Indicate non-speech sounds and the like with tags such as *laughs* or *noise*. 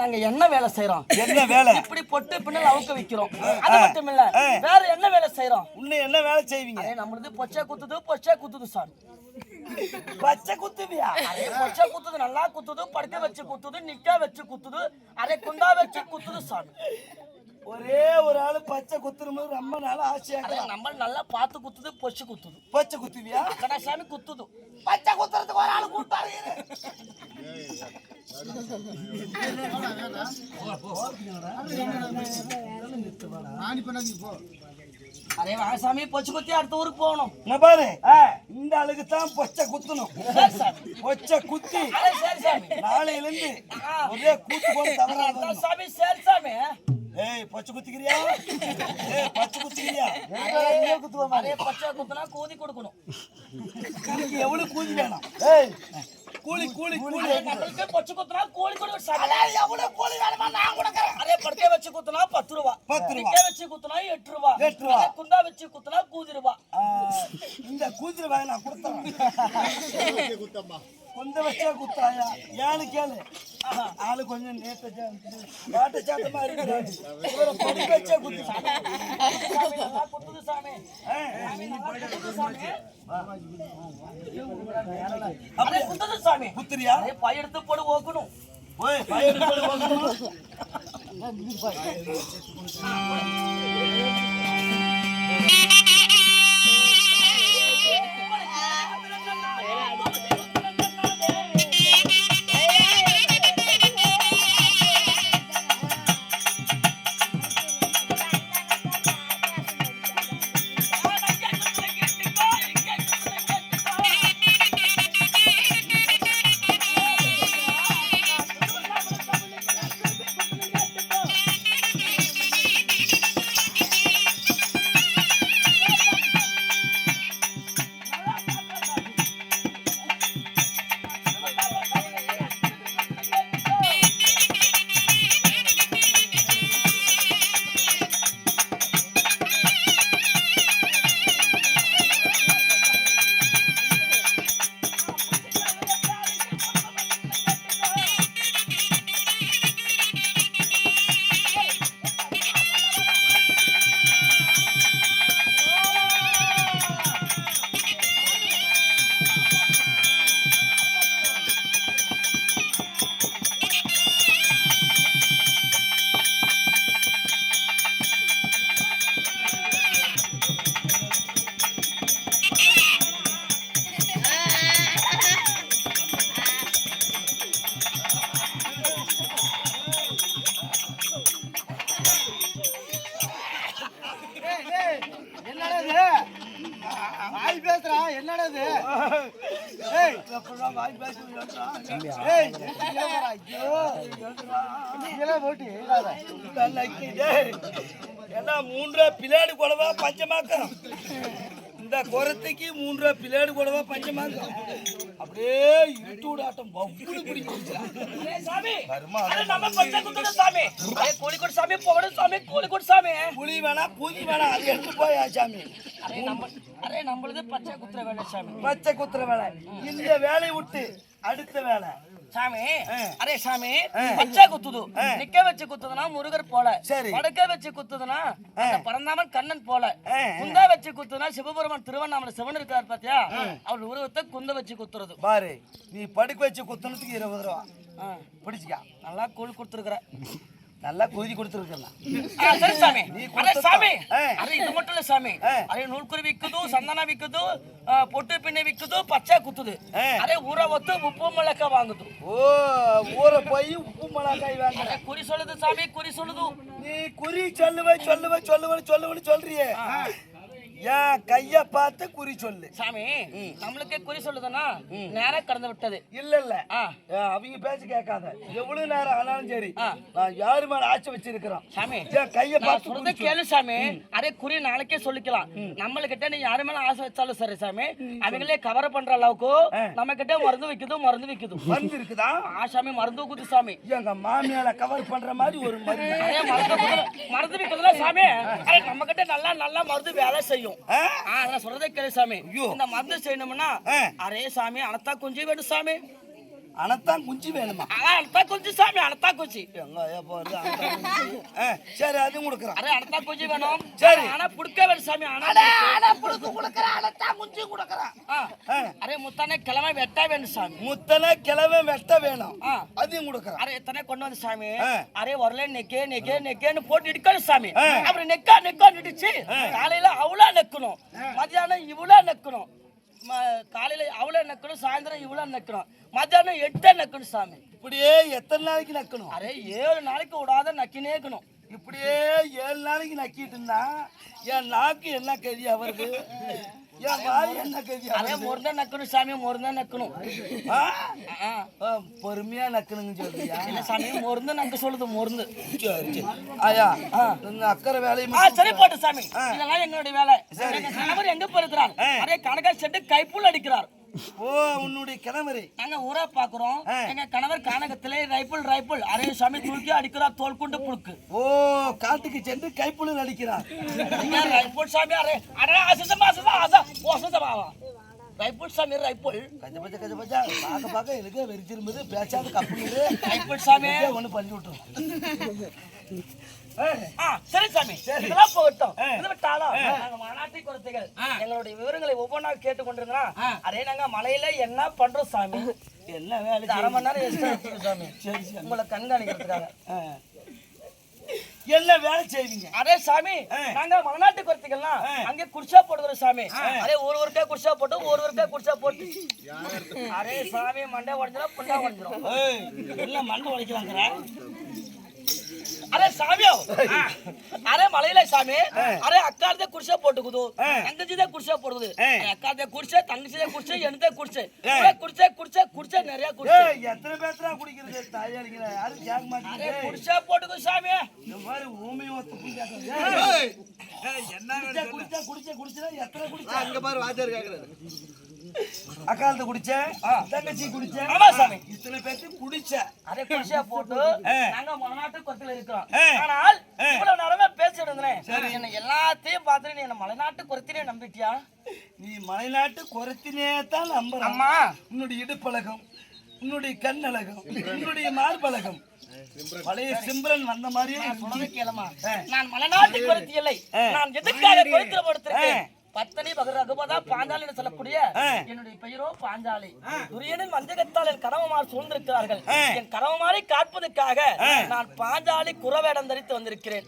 நாங்க என்ன வேலை செய்யறோம் என்ன வேலை? இப்படி பொட்டு பின்னல் அவுக்க வைக்கிறோம். அது மட்டும் இல்ல. வேற என்ன வேலை செய்யறோம் இன்னும் என்ன வேலை செய்வீங்க? நம்மளது பொச்சை குத்துது பொச்சை குத்துது சாமி பச்சை குத்துவியா? பொச்சை குத்துது நல்லா குத்துது படுக்க வச்சு குத்துது நிக்க வச்சு குத்துது அதே குண்டா வச்சு குத்துது சாமி ஒரே ஒரு ஆளு பச்சை குத்துறது ரொம்ப நாள் ஆசையா அதே இருக்கலாம். நம்ம நல்லா பார்த்து குத்துது பொச்சு குத்துது. பச்சை குத்துவியா? கடா சாமி குத்துது. பச்சை குத்துறதுக்கு ஒரு ஆளு கூட்டாரு அதே வாங்க சாமி பொச்சு குத்தி அடுத்த ஊருக்கு போகணும். நான் பாரு. இந்த ஆளுக்கு தான் பச்சை குத்தணும். பச்சை குத்தி அதே சரி சாமி. நாளையில இருந்து ஒரே கூத்து தவறாத அதான் சாமி சரி சாமி. ஏய் பச்சை குத்திக்கிறியா? ஏய் பச்சை குத்திக்கிறியா? அதே பச்சை குத்துனா கூதி கொடுக்கணும். எவ்வளவு கூலி வேணும்? ஏய் கூலி கூலி கூலி. அதே நம்மளுக்கு பொச்சு குத்துனா கூலி கொடுக்க சாமி. எவ்வளவு கூலி வேணுமா நான் கொடுக்கறேன். அதே படுக்க வச்சு குத்துனா பத்து ரூபா. பத்து ரூபா. நிக்க வச்சு குத்துனா எட்டு ரூபா. எட்டு ரூபா. குண்டா வச்சு குத்துனா கூதி ரூபா. இந்த வேலை நான் கொடுத்தேன் குந்த வச்சா குத்தாயா? ஏழு கேளு. ஆளு கொஞ்சம் நேத்த வாட்ட சாட்டமா இருக்கு இவரை பொடி வச்சா குத்து குத்துது சாமி. அப்படியே குத்துது சாமி. குத்துறியா? அதே பை எடுத்து போடு ஓக்கணும். *laughs* எல்லாம் மூன்றா பிள்ளையாடு கொடவா பஞ்சமாக்கம் இந்த குரத்தைக்கு மூன்றா பிள்ளையாடு கொடவா பஞ்சமாக்கம் அப்படியே இருட்டு விடாட்டம் பப்புனு பிடிக்கும் சாமி கோழிக்கோடு சாமி போகணும் சாமி கோழிக்கோடு சாமி. புளி வேணா பூதி வேணா அது எடுத்து போய் சாமி? அதே நம்மளது பச்சை குத்துற வேலை சாமி. பச்சை குத்துற வேலை. இந்த வேலையை விட்டு அடுத்த வேலை. சாமி. அரே சாமி. பச்சை குத்துது. நிக்க வச்சு குத்துதுன்னா முருகர் போல. சரி. படுக்க வச்சு குத்துதுன்னா அந்த பரந்தாமன் கண்ணன் போல. குந்தா வச்சு குத்துனா சிவபெருமான் திருவண்ணாமலை சிவன் இருக்கார் பாத்தியா? அவர் உருவத்தை குந்த வச்சு குத்துறது. பாரு நீ படுக்க வச்சு குத்துனதுக்கு இருபது ரூபா. பிடிச்சிக்கா. நல்லா கூழ் கொடுத்துருக்குற. நல்லா குதி கொடுத்துருக்கலாம் சரி சாமி. அரே இது மட்டும் இல்ல சாமி. அரே நூல்குறி விக்குது சந்தனம் விக்குது ஆ, பொட்டு பின்ன விக்குது பச்சை குத்துது. அரே ஊற ஒத்து உப்பு மிளகாய் வாங்குது. ஓ ஊற போய் உப்பு மிளகாய் வாங்குற. குறி சொல்லுது சாமி குறி சொல்லுது. நீ குறி சொல்லுவே சொல்லுவே சொல்லுவே சொல்லுவேன்னு சொல்றியே. என் கைய பார்த்து குறி சொல்லு. சாமி நம்மளுக்கே குறி சொல்லுதுன்னா நேரம் கடந்து விட்டது. இல்ல இல்ல. அவங்க பேச்சு கேட்காத. எவ்வளவு நேரம் ஆனாலும் சரி. நான் யாரு மேல ஆட்சி வச்சிருக்கிறோம்? சாமி என் கைய பார்த்து சொல்றத. கேளு சாமி. அதே குறி நாளைக்கே சொல்லிக்கலாம். நம்மளுக்கிட்ட நீ யாரு மேல ஆசை வச்சாலும் சரி சாமி. அவங்களே கவர் பண்ற அளவுக்கு நம்ம கிட்ட மருந்து விக்குது மருந்து விக்குது. வந்து இருக்குதா? ஆ சாமி மருந்து குத்து சாமி. எங்க மாமியால கவர் பண்ற மாதிரி ஒரு மருந்து. மருந்து மருந்து விக்குதுல சாமி. நம்ம கிட்ட நல்லா நல்லா மருந்து வேலை செய்யும். ஆ? நான் சொல்றதே கேளு சாமி. இந்த மருந்து செய்யணும்னா. அரே சாமி அனத்தா கொஞ்சம் வேணும் சாமி. அனத்தான் குஞ்சு வேணுமா? ஆனா அனத்தா குஞ்சு சாமி அனத்தா குஞ்சு. எங்க குஞ்சு. சரி அதுவும் கொடுக்குறான். அரே அனத்தா குஞ்சு வேணும். சரி. ஆனா புடுக்க வேணும் சாமி ஆனா புடுக்க. கொடுக்கறேன் அனத்தா குஞ்சு கொடுக்கறேன் ஆ, அரே முத்தானே கிழமை வெட்டா வேணும் சாமி. முத்தனை கிழமை வெட்ட வேணும். அதையும் கொடுக்குறான். அரே எத்தனை கொண்டு வந்து சாமி. அரே வரல நெக்கே நெக்கே நெக்கேன்னு போட்டு இடிக்கணும் சாமி. அப்புறம் நெக்கா நெக்கா நடிச்சு காலையில அவ்வளோ நெக்கணும். மத்தியானம் இவ்வளோ நெக்கணும். காலையில அவ்வளோ நெக்கணும் சாயந்தரம் இவ்வளோ நெக்கணும். மத்தியானம் எட்டே நெக்கணும் சாமி. இப்படியே எத்தனை நாளைக்கு நக்கணும்? அரே ஏழு நாளைக்கு விடாத நக்கினே இருக்கணும். இப்படியே ஏழு நாளைக்கு நக்கிட்டு இருந்தா என் நாக்கு என்ன கதியா வருது என் வாய் என்ன கதியா வருது முருந்தா நக்கணும் சாமி முருந்தா நக்கணும். பொறுமையா நக்கணுங்கன்னு சொல்றியா? இல்ல சாமி மருந்து நக்க சொல்லுது மருந்து சரி, சரி. இந்த அக்கறை வேலையை ஆ மட்டும் சரி போட்டு சாமி. இதெல்லாம் என்னுடைய வேலை. எங்க கணவர் எங்க போயிருக்கிறார்? அதே கணக்கா செட்டு கைப்புல் அடிக்கிறார். ஓ உன்னுடைய கிணவரு நாங்க ஊரா பாக்குறோம். எங்க கணவர் கானகத்திலே ரைபிள் ரைபிள் அரே சாமி தூக்கி அடிக்கிறார் தோல் கொண்டு புழுக்கு. ஓ காட்டுக்கு சென்று கைப்புழு நடிக்கிறார். ரைபிள் சாமி அரே அரே அசதமா அசதா அசா அசதமாவா ரைபிள் சாமி ரைபிள் கஜ பஜ கஜ பஜா. பார்க்க பார்க்க எனக்கு வெறி திரும்புது பேசாத கப்புனு ரைபிள் சாமி ஒண்ணு பண்ணி விட்டுரும். சரி சாமி. இதெல்லாம் போகட்டும். விட்டாலும் நாங்க மனாட்டி எங்களுடைய விவரங்களை ஒவ்வொன்றா கேட்டு கொண்டிருக்கிறோம் அதே நாங்க மலையில என்ன பண்றோம் சாமி? என்ன வேலை அரை மணி நேரம் எக்ஸ்ட்ரா சாமி. உங்களை கண்காணிக்கிறதுக்காக. என்ன வேலை செய்வீங்க அதே சாமி நாங்க மலைநாட்டு குறைத்திகள்லாம் அங்கே குடிசா போடுகிறோம் சாமி. அதே ஒரு ஒருக்கா குடிசா போட்டு ஒரு ஒருக்கா குடிசா போட்டு. அரே சாமி மண்டை உடஞ்சிடும் புண்டா உடஞ்சிடும் எல்லாம் மண்ணை உடைக்கலாங்கிற? அரே சாமியோ. அரே மலையில சாமி. அரே அக்காரதே குடிசா போட்டுக்குது. தங்கச்சிதே குடிசா போடுது அக்காரதே குடிசை தங்கச்சிதே குடிசை எனதே குடிசை. குடிச்சே குடிச்சே குடிச்சே நிறைய குடிச்சே ஏய், எத்தனை பேர்த்தா குடிக்கிறது? தாயாரிங்களா யாரும் கேட்க அரே மாட்டேங்குது குடிசா போட்டுக்கு சாமி இந்த மாதிரி ஊமையும் என்ன குடிச்சா குடிச்சா குடிச்சா குடிச்சா எத்தனை குடிச்சா? அங்க பாரு வாத்தியார் கேக்குறாரு. அக்காலத்தை குடிச்ச? தங்கச்சி குடிச்ச. இத்தனை பேர்த்து குடிச்ச? அதே குடிசா போட்டு நாங்க மலைநாட்டு குறைத்தில இருக்கிறோம். ஆனால் இவ்வளவு நேரமே இருந்தேன். என்ன எல்லாத்தையும் பார்த்துட்டு நீ என்ன மலைநாட்டு குறைத்திலே நம்பிட்டியா? நீ மலைநாட்டு குறைத்தினே தான் நம்புற அம்மா. உன்னுடைய இடுப்பழகம் உன்னுடைய கண்ணழகம் உன்னுடைய மார்பழகம். பழைய சிம்ரன் வந்த மாதிரியே நான் மலைநாட்டு குறைத்தி இல்லை நான் எதுக்காக குறைத்தில படுத்திருக்கேன்? பத்தனி பகர் ரகுபதா பாஞ்சாலி என்று சொல்லக்கூடிய என்னுடைய பெயரோ பாஞ்சாலி. துரியனின் வஞ்சகத்தால் என் கணவமார் சூழ்ந்திருக்கிறார்கள். என் கணவமாரை காப்பதற்காக நான் பாஞ்சாலி குறவேடம் தரித்து வந்திருக்கிறேன்.